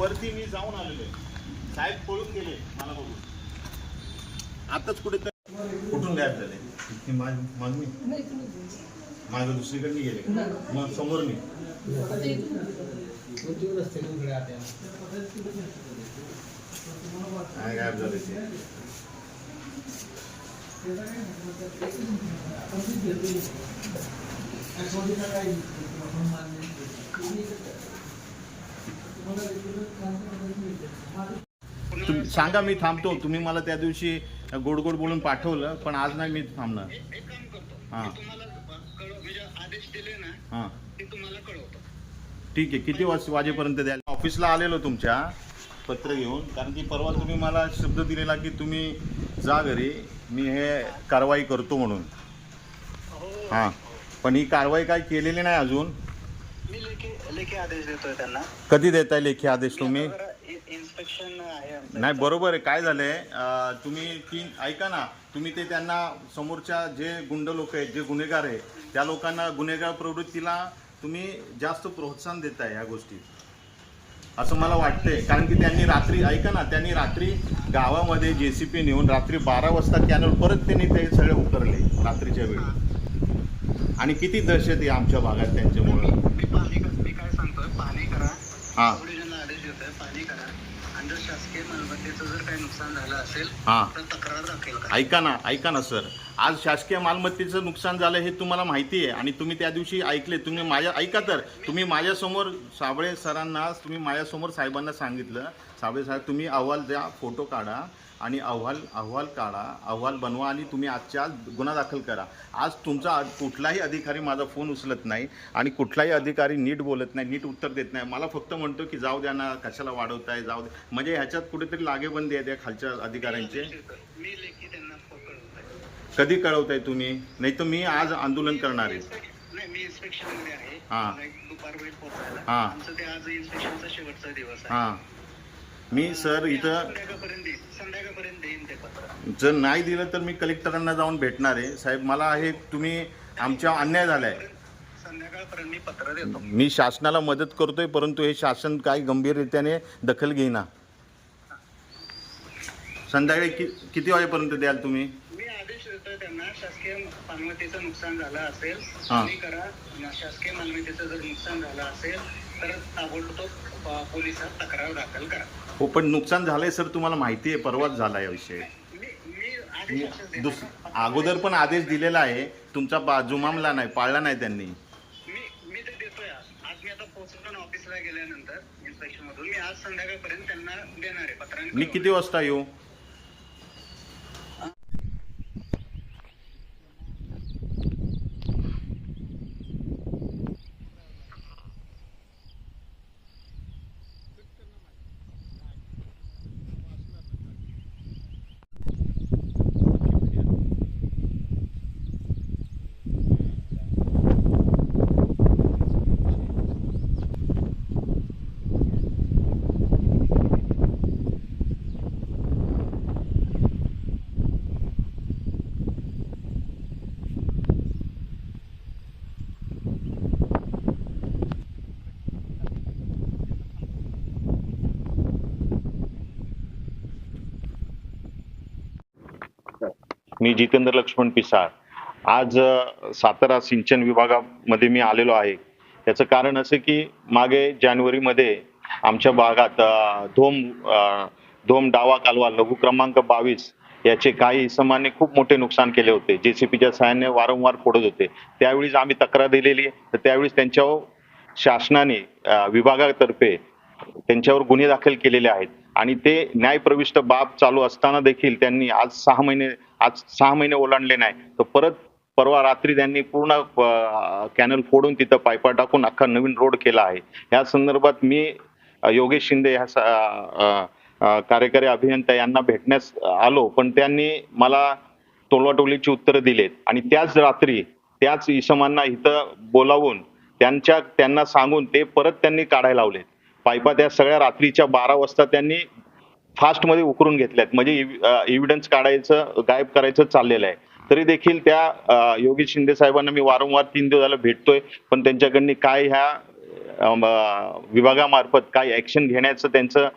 वरती मी जाऊन आलेलो आहे. साहेब पळून गेले मला बघून. आताच कुठे कुठून गायब झाले? मागणी माझं दुसरीकडे गेले का? मग समोर मी. काय गायब झाले ते? तुम्ही सांगा मी थांबतो. तुम्ही मला त्या दिवशी गोड गोड बोलून पाठवलं पण आज नाही मी थांबणार. हा. ठीक आहे. किती वाज वाजेपर्यंत द्याल ऑफिसला आलेलो तुमच्या पत्र घेऊन. कारण की परवा तुम्ही मला शब्द दिलेला की तुम्ही जा घरी. मी हे कारवाई करतो म्हणून. हो. हां. पण ही कारवाई काय केलेली नाही अजून. मी लेखी लेखी आदेश देतोय त्यांना. कधी देताय लेखी आदेश तुम्ही? इन्स्पेक्शन आहे आमचं. नाही बरोबर आहे. काय झालंय? अं, तुम्ही तीन ऐका ना. तुम्ही ते त्यांना समोरच्या जे गुंड लोक आहेत जे गुन्हेगार आहे त्या लोकांना गुन्हेगार प्रवृत्तीला तुम्ही जास्त प्रोत्साहन देताय ह्या गोष्टीत असं मला वाटतंय. कारण की त्यांनी रात्री ऐका ना त्यांनी रात्री गावामध्ये जे सी पी नेऊन रात्री बारा वाजता कॅनल परत त्यांनी ते सगळे उतरले रात्रीच्या वेळी. आणि किती दहशत आहे आमच्या भागात त्यांच्यामुळं मी पाहणी कर- मी काय सांगतोय पाहणी करा हां. पोलिसांना आदेश देतोय पाहणी करा. आणि जर शासकीय मालमत्तेचं जर काही नुकसान झालं असेल हां. तर तक्रार दाखल करा. ऐका ना ऐका ना सर. आज शासकीय मालमत्तेचं नुकसान झालं हे तुम्हाला माहिती आहे आणि तुम्ही त्या दिवशी ऐकले. तुम्ही माझ्या ऐका तर तुम्ही माझ्यासमोर साबळे सरांना तुम्ही माझ्यासमोर साहेबांना सांगितलं. साबळे साहेब तुम्ही अहवाल द्या फोटो काढा. आणि अहवाल अहवाल काढा अहवाल बनवा आणि तुम्ही आजच्या आज गुन्हा दाखल करा. आज तुमचा कुठलाही अधिकारी माझा फोन उचलत नाही आणि कुठलाही अधिकारी नीट बोलत नाही नीट उत्तर देत नाही. मला फक्त म्हणतो की जाऊ द्या ना कशाला वाढवताय जाऊ दे म्हणजे ह्याच्यात कुठेतरी लागेबंदी आहे त्या खालच्या अधिकाऱ्यांचे. कधी कळवताय तुम्ही? नाही तर मी आज आंदोलन करणार आहे. मी इन्स्पेक्शन आहे. हा. हा. आज इन्स्पेक्शनचा शेवटचा दिवस आहे. हां. मी सर इथं संध्याकाळपर्यंत ते पत्र जर नाही दिलं तर मी कलेक्टरांना जाऊन भेटणार आहे. साहेब मला हे तुम्ही आमच्या अन्याय झालाय. संध्याकाळपर्यंत मी पत्र देतो मी शासनाला मदत करतोय परंतु हे शासन काही गंभीररित्याने दखल घेईना. संध्याकाळी कि किती वाजेपर्यंत द्याल तुम्ही? मी आदेश देतोय त्यांना शासकीय मालमत्तेचं नुकसान झालं असेल हा. तुम्ही करा. शासकीय मालमत्तेचं जर नुकसान झालं असेल तर ताबडतोब पोलिसात तक्रार दाखल करा. हो पण नुकसान झालंय सर तुम्हाला माहिती आहे परवाच झाला या विषय. मी मी आदेश असेच देणार दुस. अगोदर पण आदेश दिलेला आहे तुमचा बा जुमामला नाही पाळला नाही त्यांनी. मी मी ते देतोय. आज आज मी आता पोहोचलो ना ऑफिसला गेल्यानंतर इन्स्पेक्शन मधून मी आज संध्याकाळपर्यंत त्यांना देणार आहे पत्रांनी मी किती वाजता येऊ? मी जितेंद्र लक्ष्मण पिसाळ. आज सातारा सिंचन विभागामध्ये मी आलेलो आहे. याचं कारण असं की मागे जानेवारीमध्ये आमच्या भागात धोम धोम डावा कालवा लघु क्रमांक बावीस याचे काही इसमाने खूप मोठे नुकसान केले होते. जे सी पीच्या सहाय्याने वारंवार फोडत होते. त्यावेळीच आम्ही तक्रार दिलेली तर त्यावेळीस त्यांच्यावर शासनाने विभागातर्फे त्यांच्यावर गुन्हे दाखल केलेले आहेत. आणि ते न्यायप्रविष्ट बाब चालू असताना देखील त्यांनी आज सहा महिने आज सहा महिने ओलांडले नाही. तर परत परवा रात्री त्यांनी पूर्ण कॅनल फोडून तिथं पायपा टाकून अख्खा नवीन रोड केला आहे. या संदर्भात मी योगेश शिंदे ह्या स- कार्यकारी अभियंता यांना भेटण्यास आलो. पण त्यांनी मला टोलवाटोलीची उत्तरं दिलेत. आणि त्याच रात्री त्याच इसमांना इथं बोलावून त्यांच्या त्यांना सांगून ते परत त्यांनी काढायला लावलेत. पायपा त्या सगळ्या रात्रीच्या बारा वाजता त्यांनी फास्टमध्ये उकरून घेतल्यात. म्हणजे एव्हिडन्स काढायचं गायब करायचं चाललेलं आहे. तरी देखील त्या योगी शिंदे साहेबांना मी वारंवार तीन दिवस झालं भेटतोय. पण त्यांच्याकडनी काय ह्या विभागामार्फत काय ऍक्शन घेण्याचं त्यांचं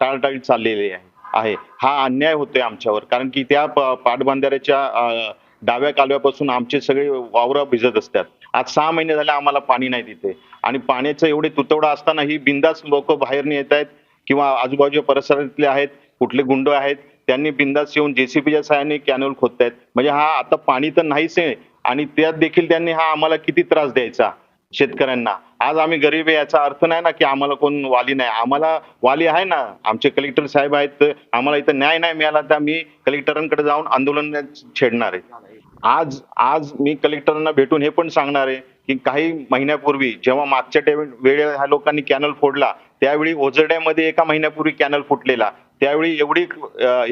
टाळटाळी चाललेली आहे. आहे. हा अन्याय होतोय आमच्यावर. कारण की त्या प- पाटबंधाऱ्याच्या डाव्या कालव्यापासून आमचे सगळे वावरं भिजत असतात. आज सहा महिने झाले आम्हाला पाणी नाही तिथे. आणि पाण्याचं एवढे तुतवडा असताना ही बिंदास लोक बाहेर येत आहेत किंवा आजूबाजूच्या परिसरातले आहेत कुठले गुंड आहेत त्यांनी बिंदास येऊन जेसीबीच्या सहाय्याने कॅनल खोदतायत. म्हणजे हा आता पाणी तर नाहीच आहे आणि त्यात देखील त्यांनी हा आम्हाला किती त्रास द्यायचा शेतकऱ्यांना. आज आम्ही गरीब आहे याचा अर्थ नाही ना की आम्हाला कोण वाली नाही. आम्हाला वाली आहे ना. आमचे कलेक्टर साहेब आहेत तर आम्हाला इथं न्याय नाही मिळाला तर मी कलेक्टरांकडे जाऊन आंदोलन छेडणार आहे. आज आज मी कलेक्टरांना भेटून हे पण सांगणार आहे की काही महिन्यापूर्वी जेव्हा मागच्या टे- वेळे ह्या लोकांनी कॅनल फोडला त्यावेळी ओझरड्यामध्ये एका महिन्यापूर्वी कॅनल फुटलेला. त्यावेळी एवढी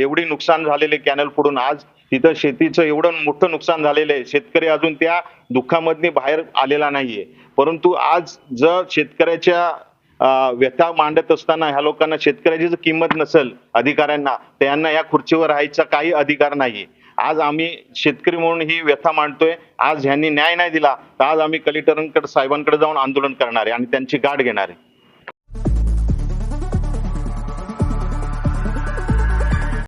एवढी नुकसान झालेले कॅनल फोडून आज तिथं शेतीचं एवढं मोठं नुकसान झालेलं आहे. शेतकरी अजून त्या दुःखामधनी बाहेर आलेला नाहीये. परंतु आज जर शेतकऱ्याच्या व्यथा मांडत असताना ह्या लोकांना शेतकऱ्याची जर किंमत नसेल अधिकाऱ्यांना तर यांना या खुर्चीवर राहायचा काही अधिकार नाही आज आम्ही शेतकरी म्हणून ही व्यथा मांडतोय. आज ह्यांनी न्याय नाही दिला तर आज आम्ही कलेक्टरांकडे साहेबांकडे जाऊन आंदोलन करणार आहे आणि त्यांची गाठ घेणार आहे.